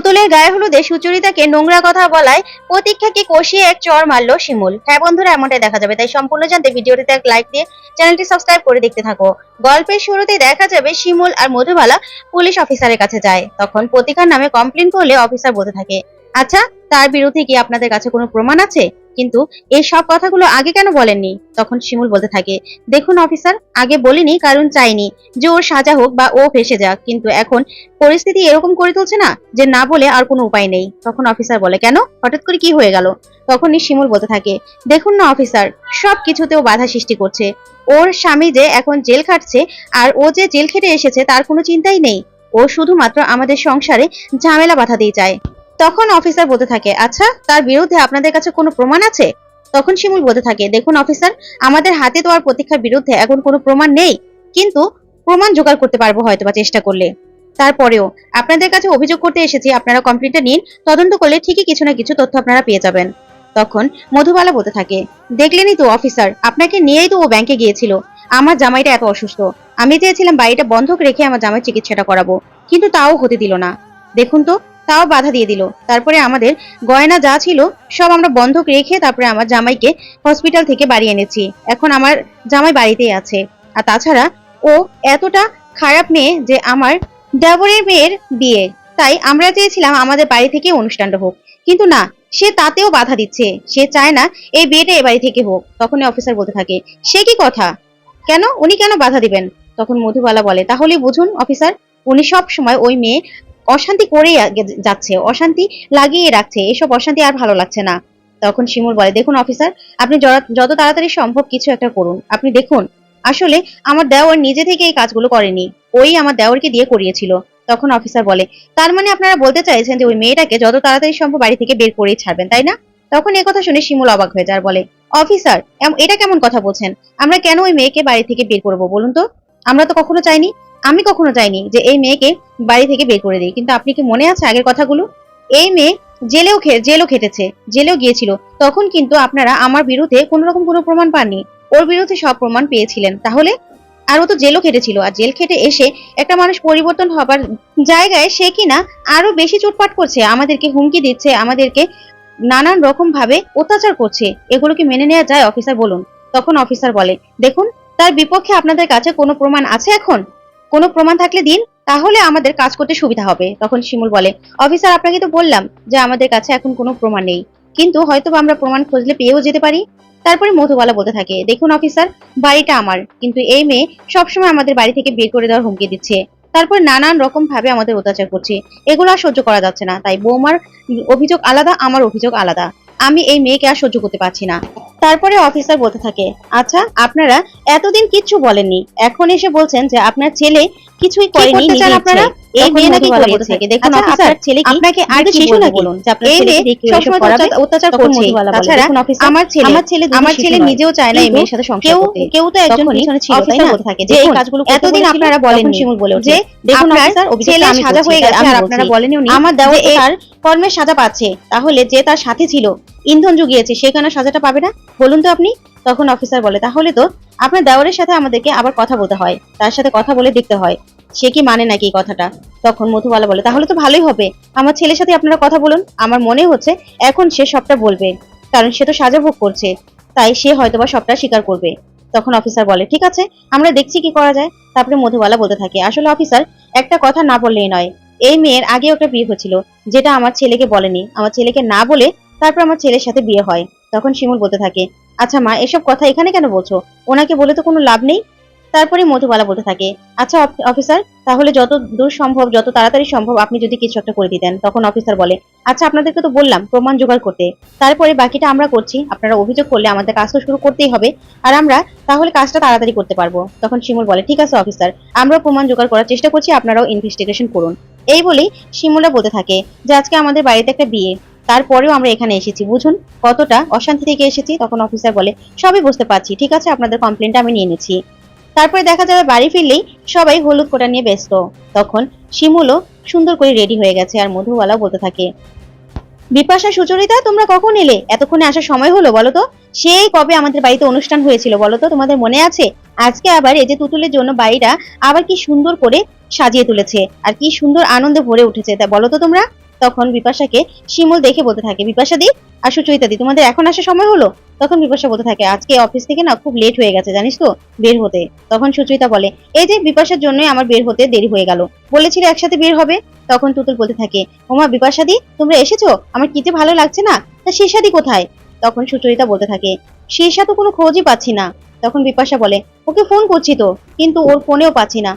তুতুলের গায়ে হলুদে সুচরিতাকে নোংরা কথা বলায় প্রতীক্ষাকে কষিয়ে এক চর মারলো শিমুল। হ্যাঁ বন্ধুরা, এমনটাই দেখা যাবে। তাই সম্পূর্ণ জানতে ভিডিওটিতে এক লাইক দিয়ে চ্যানেলটি সাবস্ক্রাইব করে দেখতে থাকো। গল্পের শুরুতে দেখা যাবে শিমুল আর মধুবালা পুলিশ অফিসারের কাছে যায়। তখন প্রতীক্ষার নামে কমপ্লেন করলে অফিসার বলতে থাকে আচ্ছা তার বিরুদ্ধে কি আপনাদের কাছে কোনো প্রমাণ আছে? কিন্তু এই সব কথাগুলো আগে কেন বলেননি? তখন শিমুল বলতে থাকে, দেখুন অফিসার, আগে বলিনি, কারণ চাইনি যে ওর সাজা হোক বা ও ফেসে যাক, কিন্তু এখন পরিস্থিতি এরকম করে তুলছে না যে না বলে আর কোনো উপায় নেই। তখন অফিসার বলে, কেন? হঠাৎ করে কি হয়ে গেল? তখনই শিমুল বলতে থাকে, দেখুন না অফিসার, সব কিছুতেও বাধা সৃষ্টি করছে। ওর স্বামী যে এখন জেল খাটছে আর ও যে জেল খেটে এসেছে তার কোনো চিন্তাই নেই। ও শুধুমাত্র আমাদের সংসারে ঝামেলা বাঁধাতেই চায়। তখন অফিসার বলতে থাকে আচ্ছা তার বিরুদ্ধে আপনাদের কাছে কোনো প্রমাণ আছে? তখন শিমুল বলতে থাকে, দেখুন অফিসার আমাদের হাতে তো প্রতীক্ষার বিরুদ্ধে এখন কোনো প্রমাণ নেই, কিন্তু প্রমাণ জোগাড় করতে পারব হয়তো বা চেষ্টা করলে। তারপরেও, আপনাদের কাছে অভিযোগ করতে এসেছি, আপনারা কমপ্লেনটা নিন, তদন্ত করলে ঠিকই কিছু না কিছু তথ্য আপনারা পেয়ে যাবেন। তখন মধুবালা বলতে থাকে, দেখলেনই তো অফিসার আপনাকে নিয়েই তো ও ব্যাংকে গিয়েছিল। আমার জামাইটা এত অসুস্থ। আমি চেয়েছিলাম বাড়িটা বন্ধক রেখে আমার জামাই চিকিৎসাটা করাবো, কিন্তু তাও হতে দিল না। দেখুন তো তাও বাধা দিয়ে দিল। তারপরে আমাদের গয়না যা ছিল সব আমরা বন্ধক রেখে তারপরে আমার জামাইকে হসপিটাল থেকে বাড়ি এনেছি। এখন আমার জামাই বাড়িতেই আছে। আর তাছাড়া ও এতটা খারাপ মেয়ে যে আমার দেবরের মেয়ের বিয়ে। তাই আমরা চেয়েছিলাম আমাদের বাড়ি থেকে অনুষ্ঠানটা হোক। কিন্তু না, সে তাতেও বাধা দিচ্ছে। সে চায় না এই বিয়েটা এ বাড়ি থেকে হোক। তখন অফিসার বলতে থাকে, সে কি কথা? কেন? উনি কেন বাধা দিবেন? তখন মধুবালা বলে, তাহলে বুঝুন অফিসার উনি সব সময় ওই মেয়ে অশান্তি করেই যাচ্ছে, অশান্তি লাগিয়ে রাখছে, এসব অশান্তি আর ভালো লাগছে না। তখন শিমুল বলে, দেখুন অফিসার, আপনি যত- তাড়াতাড়ি সম্ভব কিছু একটা করুন। আপনি দেখুন, আসলে আমার দেওয়ার নিজে থেকে এই কাজগুলো করেনি, ওই আমার দেওয়ারকে দিয়ে করিয়েছিল। তখন অফিসার বলে, তার মানে আপনারা বলতে চাইছেন যে ওই মেয়েটাকে যত তাড়াতাড়ি সম্ভব বাড়ি থেকে বের করেই ছাড়বেন, তাই না? তখন এই কথা শুনে শিমুল অবাক হয়ে যায় বলে, অফিসার এটা কেমন কথা বলছেন? আমরা কেন ওই মেয়েকে বাড়ি থেকে বের করব বলুন তো? আমরা তো কখনো চাইনি আমি কখনো চাইনি যে এই মেয়েকে বাড়ি থেকে বের করে দিই। কিন্তু আপনি কি মনে আছে আগের কথাগুলো? এই মেয়ে জেলেও জেলও খেটেছে, জেলেও গিয়েছিল। তখন কিন্তু আপনারা আমার বিরুদ্ধে কোনো রকম কোনো প্রমাণ পাননি। ওর বিরুদ্ধে সব প্রমাণ পেয়েছিলেন। তাহলে আর ও তো জেলও খেটেছিল। আর জেল খেটে এসে একটা মানুষ পরিবর্তন হবার জায়গায় সে কিনা আরও বেশি চোটপাট করছে, আমাদেরকে হুমকি দিচ্ছে, আমাদেরকে নানান রকম ভাবে অত্যাচার করছে। এগুলো কি মেনে নেওয়া যায়, অফিসার বলুন। তখন অফিসার বলে, দেখুন, তার বিপক্ষে আপনাদের কাছে কোনো প্রমাণ আছে এখন? কোনো প্রমাণ থাকলে দিন, তাহলে আমাদের কাজ করতে সুবিধা হবে। তখন শিমুল বলে অফিসার আপনাকে তো বললাম যে আমাদের কাছে এখন কোনো প্রমাণ নেই। কিন্তু হয়তো আমরা প্রমাণ খুঁজলে পেয়েও যেতে পারি? তারপরে মধুবালা বলতে থাকে, দেখুন অফিসার, বাড়িটা আমার। কিন্তু এই মেয়ে সবসময় আমাদের বাড়ি থেকে বের করে দেওয়ার হুমকি দিচ্ছে। তারপর নানান রকম ভাবে আমাদের অত্যাচার করছে। এগুলো আর সহ্য করা যাচ্ছে না। তাই বৌমার অভিযোগ আলাদা, আমার অভিযোগ আলাদা। আমি এই মেয়েকে আর সহ্য করতে পারছি না। তারপরে অফিসার বলতে থাকে আচ্ছা আপনারা এতদিন কিচ্ছু বলেননি। এখন এসে বলছেন যে আপনার ছেলে কিছুই করেনি আপনারা? এই মেয়ে নাকি মধুবালা থাকে, দেখুন অফিসার ছেলে কি আপনাকে আর কি শিশু নাকি বলুন? যে আপনার এই ছেলেকে মেয়ে দিয়ে কি ওইসব সবসময় অত্যাচার- অত্যাচার করছে। তাছাড়া আমার ছেলে আমার ছেলে আমার ছেলে নিজেও চায় না এই মেয়ের সাথে সংসার করতে। কেউ তো একজন পিছনে ছিল তাই না? থাকে যে এই কাজগুলো এতদিন আপনারা বলেননি শিমুল বলে যে দেখুন অফিসার, ছেলে সাজা হয়ে গেছে আর আপনারা বলেননি। আমার দেওয়ার তার কর্মের সাজা পাচ্ছে। তাহলে যে তার সাথে ছিল ইন্ধন জুগিয়েছে সে কেন সাজাটা পাবে না? বলুন তো আপনি, তখন অফিসার বলে, তাহলে তো আপনার দেওয়ারের সাথে আমাদেরকে আবার কথা বলতে হয়, তার সাথে কথা বলে দেখতে হয়, সে কি মানে নাকি এই কথাটা? তখন মধুবালা বলে, তাহলে তো ভালোই হবে, আমার ছেলের সাথে আপনারা কথা বলুন, আমার মনে হচ্ছে এখন সে সবটা বলবে, কারণ সে তো সাজা ভোগ করছে, তাই সে হয়তোবা সবটা স্বীকার করবে। তখন অফিসার বলে, ঠিক আছে, আমরা দেখছি কি করা যায়। তারপরে মধুবালা বলতে থাকে, আসলে অফিসার একটা কথা না বললেই নয়, এই মেয়ের আগে একটা বিয়ে হয়েছিল, যেটা আমার ছেলেকে বলেনি, আমার ছেলেকে না বলে তারপর আমার ছেলের সাথে বিয়ে হয়। তখন শিমুল বলতে থাকে আচ্ছা মা, এসব কথা এখানে কেন বলছো? ওনাকে বলে তো কোনো লাভ নেই? তারপরে মধুবালা বলতে থাকে আচ্ছা অফ- অফিসার, তাহলে যত দূর সম্ভব, যত তাড়াতাড়ি সম্ভব আপনি যদি কিছু একটা করে দিতেন। তখন অফিসার বলে আচ্ছা আপনাদেরকে তো বললাম, প্রমাণ জোগাড় করতে। তারপরে বাকিটা আমরা করছি। আপনারা অভিযোগ করলে আমাদের কাজ তো শুরু করতেই হবে। আর আমরা তাহলে কাজটা তাড়াতাড়ি করতে পারব। তখন শিমুল বলে, ঠিক আছে অফিসার, আমরা প্রমাণ জোগাড় করার চেষ্টা করছি। আপনারাও ইনভেস্টিগেশন করুন। এই বলেই শিমুলা বলতে থাকে যে, আজকে আমাদের বাড়িতে একটা বিয়ে। তারপরেও আমরা এখানে এসেছি, বুঝুন? কতটা অশান্তি থেকে এসেছি, তখন অফিসার বলে, সবই বুঝতে পারছি, ঠিক আছে, আপনাদের কমপ্লেনটা আমি নিয়ে নিচ্ছি। তারপরে দেখা যাবে বাড়ি ফিরলেই সবাই হলুদ কোটা নিয়ে ব্যস্ত। তখন শিমুলও সুন্দর করে রেডি হয়ে গেছে আর মধুওয়ালাও বলতে থাকে, বিপাশা, সুচরিতা, তোমরা কখন এলে? এতক্ষণে আসার সময় হলো, বলো তো? সেই কবে আমাদের বাড়িতে অনুষ্ঠান হয়েছিল, বলো তো? তোমাদের মনে আছে? আজকে আবার এই যে তুতুলের জন্য বাড়িটা আবার কি সুন্দর করে সাজিয়ে তুলেছে, আর কি সুন্দর আনন্দে ভরে উঠেছে, তা বলো তো তোমরা? তখন বিপাশাকে শিমুল দেখে বলতে থাকে, বিপাশা দি আর সুচরিতা দি, তোমাদের এখন আসার সময় হলো? তখন বিপাশা বলতে থাকে, আজকে অফিস থেকে না খুব লেট হয়ে গেছে, জানিস তো, বের হতে। তখন সুচরিতা বলে, এই যে বিপাশার জন্যই আমার বের হতে দেরি হয়ে গেল। বলেছিল একসাথে বের হবে? তখন তুতুল বলতে থাকে, ওমা, বিপাশা দি, তোমরা এসেছ? আমার কি যে ভালো লাগছে না? তা শীর্ষাদি কোথায়? তখন সুচরিতা বলতে থাকে শীর্ষা তো কোনো খোঁজই পাচ্ছি না। তখন বিপাশা বলে, ওকে ফোন করছি তো, কিন্তু ওর ফোনেও পাচ্ছি না।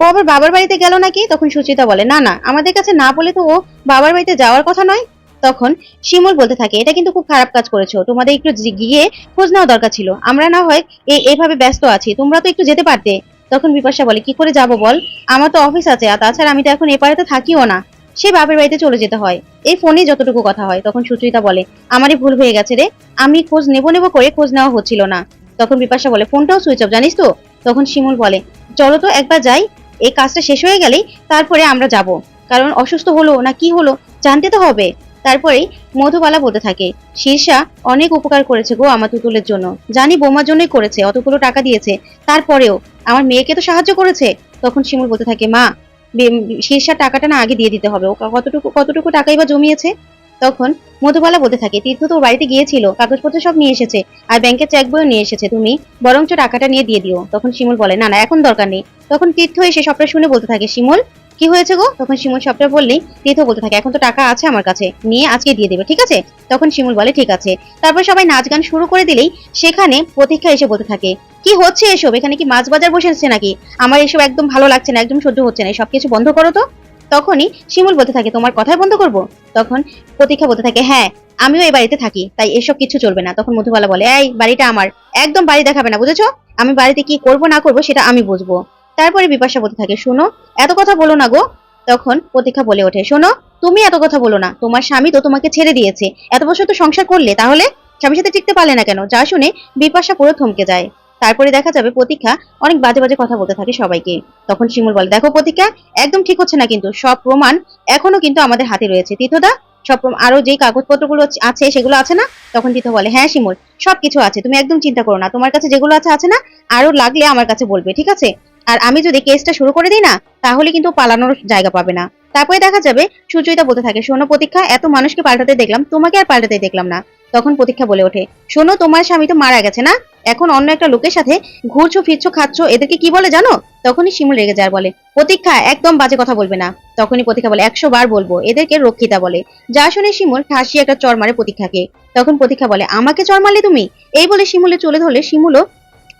ও আবার বাবার বাড়িতে গেল নাকি? তখন সুচিতা বলে, না না, আমাদের কাছে না বলে তো ও বাবার বাড়িতে যাওয়ার কথা নয়। তখন শিমুল বলতে থাকে, এটা কিন্তু খুব খারাপ কাজ করেছ, তোমাদের একটু গিয়ে খোঁজ নেওয়া দরকার ছিল। আমরা না হয় এই এইভাবে ব্যস্ত আছি, তোমরা তো একটু যেতে পারতে। তখন বিপাশা বলে, কি করে যাব বল? আমার তো অফিস আছে, আর তাছাড়া আমি তো এখন এপারেতে থাকিও না। সে বাপের বাড়িতে চলে যেতে হয়। এই ফোনে যতটুকু কথা হয়, তখন সুচরিতা বলে, আমারই ভুল হয়ে গেছে রে, আমি খোঁজ নেব নেব করে খোঁজ নেওয়া হচ্ছিল না। তখন বিপাশা বলে, ফোনটাও সুইচ অফ, জানিস তো? তখন শিমুল বলে, চলো তো একবার যাই। এই কাজটা শেষ হয়ে গেলেই তারপরে আমরা যাব। কারণ অসুস্থ হলো না কি হলো জানতে তো হবে। তারপরেই মধুবালা বলতে থাকে, শীর্ষা অনেক উপকার করেছে গো আমার তুতুলের জন্য। জানি বোমার জন্যই করেছে, অতগুলো টাকা দিয়েছে। তারপরেও আমার মেয়েকে তো সাহায্য করেছে? তখন শিমুল বলতে থাকে, মা শীর্ষার টাকাটা না আগে দিয়ে দিতে হবে। ও কতটুকু কতটুকু টাকাই বা জমিয়েছে? তখন মধুবালা বলতে থাকে, তীর্থ তো ওর বাড়িতে গিয়েছিল, কাগজপত্র সব নিয়ে এসেছে, আর ব্যাংকের চেক বইও নিয়ে এসেছে, তুমি বরঞ্চ টাকাটা নিয়ে দিয়ে দিও। তখন শিমুল বলে, না না, এখন দরকার নেই। তখন তীর্থ এসে সবটা শুনে বলতে থাকে, শিমুল, কি হয়েছে গো? তখন শিমুল সবটা বললেই তীর্থ বলতে থাকে, এখন তো টাকা আছে আমার কাছে, নিয়ে আজকে দিয়ে দেবে, ঠিক আছে? তখন শিমুল বলে, ঠিক আছে। তারপর সবাই নাচ গান শুরু করে দিলেই সেখানে প্রতীক্ষা এসে বলতে থাকে, কি হচ্ছে এসব? এখানে কি মাছ বাজার বসেছে নাকি? আমার এসব একদম ভালো লাগছে না, একদম সহ্য হচ্ছে না সব কিছু বন্ধ করো তো। তখনই শিমুল বলতে থাকে, তোমার কথাই বন্ধ করব? তখন প্রতীক্ষা বলতে থাকে হ্যাঁ আমিও এই বাড়িতে থাকি, তাই এসব কিছু চলবে না। তখন মধুবালা বলে, এই বাড়িটা আমার, একদম বাড়ি দেখাবে না, বুঝেছ? আমি বাড়িতে কি করব, না করব, সেটা আমি বুঝব। তারপরে বিপাশা বলতে থাকে, শোনো, এত কথা বলো না গো। তখন প্রতীক্ষা বলে ওঠে, শোনো, তুমি এত কথা বলো না, তোমার স্বামী তো তোমাকে ছেড়ে দিয়েছে। এত বছর তো সংসার করলে, তাহলে স্বামীর সাথে টিকতে পারলে না কেন? যা শুনে বিপাশা পুরো থমকে যায়। তারপরে দেখা যাবে প্রতীক্ষা অনেক বাজে বাজে কথা বলতে থাকে সবাইকে। তখন শিমুল বলে, দেখো প্রতীক্ষা, একদম ঠিক হচ্ছে না কিন্তু। সব প্রমাণ এখনও কিন্তু আমাদের হাতে রয়েছে। তীর্থদা সব আরও যে কাগজপত্রগুলো আছে সেগুলো আছে না? তখন তীর্থ বলে হ্যাঁ শিমুল, সবকিছু আছে। তুমি একদম চিন্তা করো না। তোমার কাছে যেগুলো আছে আছে না? আরও লাগলে আমার কাছে বলবে, ঠিক আছে? আর আমি যদি কেসটা শুরু করে দিই না, তাহলে কিন্তু পালানোর জায়গা পাবে না। তারপরে দেখা যাবে সুচরিতা বলতে থাকে, শোনো প্রতীক্ষা, এত মানুষকে পাল্টাতে দেখলাম, তোমাকে আর পাল্টাতে দেখলাম না। তখন প্রতীক্ষা বলে ওঠে, শোনো, তোমার স্বামী তো মারা গেছে না? এখন অন্য একটা লোকের সাথে ঘুরছো, ফিরছো, খাচ্ছো, এদেরকে কি বলে জানো? তখনই শিমুল রেগে যায় বলে, প্রতীক্ষা, একদম বাজে কথা বলবে না। তখনই প্রতীক্ষা বলে, একশো বার বলব, এদেরকে রক্ষিতা বলে। যা শুনে শিমুল ঠাসি একটা চর মারে প্রতীক্ষাকে। তখন প্রতীক্ষা বলে, আমাকে চর মারলে তুমি? এই বলে শিমুলে চলে ধরলে শিমুলও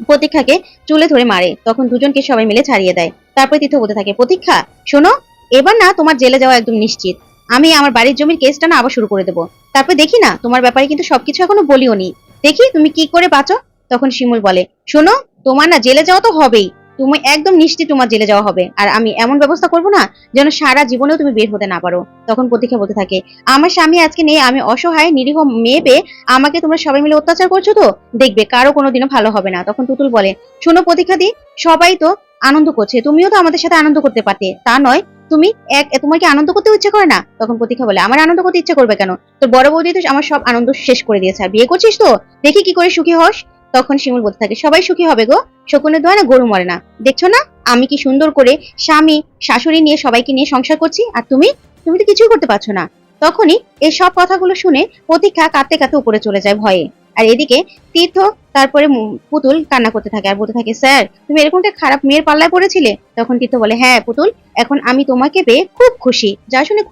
প্রতীক্ষাকে চুলে ধরে মারে। তখন দুজনকে সবাই মিলে ছাড়িয়ে দেয়। তারপরে তীর্থ বলতে থাকে, প্রতীক্ষা, শোনো, এবার না তোমার জেলে যাওয়া একদম নিশ্চিত। আমি আমার বাড়ির জমির কেসটা না আবার শুরু করে দেবো। তারপর দেখি না, তোমার ব্যাপারে কিন্তু সবকিছু এখনও বলিও নি দেখি তুমি কি করে বাঁচো। তখন শিমুল বলে, শোনো, তোমার না জেলে যাওয়া তো হবেই। তুমি একদম নিশ্চিত তোমার জেলে যাওয়া হবে। আর আমি এমন ব্যবস্থা করব না যেন সারা জীবনেও তুমি বের হতে না পারো। তখন প্রতীক্ষা বলতে থাকে, আমার স্বামী আজকে নেই, আমি অসহায়, নিরীহ মেয়ে পেয়ে আমাকে তোমরা সবাই মিলে অত্যাচার করছ তো? দেখবে, কারও কোনোদিনও ভালো হবে না। তখন তুতুল বলে, শোনো প্রতীক্ষা দি, সবাই তো আনন্দ করছে। তুমিও তো আমাদের সাথে আনন্দ করতে পারতে। তা নয়, তুমি এক, তোমার কি আনন্দ করতে ইচ্ছে করে না? তখন প্রতীক্ষা বলে, আমার আনন্দ করতে ইচ্ছে করবে কেন? তোর বড় বৌদি তো আমার সব আনন্দ শেষ করে দিয়েছে। আর বিয়ে করছিস তো? দেখি কি করে সুখী হস। তখন শিমুল বলতে থাকে, সবাই সুখী হবে গো, শকুনের দোয়া না গরু মরে না। দেখছ না? আমি কি সুন্দর করে স্বামী, শাশুড়ি নিয়ে সবাইকে নিয়ে সংসার করছি, আর তুমি? তুমি তো কিছুই করতে পারছ না। তখনই এই সব কথাগুলো শুনে প্রতীক্ষা কাঁদতে কাঁদতে উপরে চলে যায় ভয়ে। আর এদিকে তীর্থ তারপরে পুতুল কান্না করতে থাকে আর বলতে থাকে, স্যার, তুমি এরকমটা খারাপ মেয়ের পাল্লায় পড়েছিলে? তখন তীর্থ বলে হ্যাঁ পুতুল, এখন আমি তোমাকে পেয়ে খুব খুশি। যা শুনে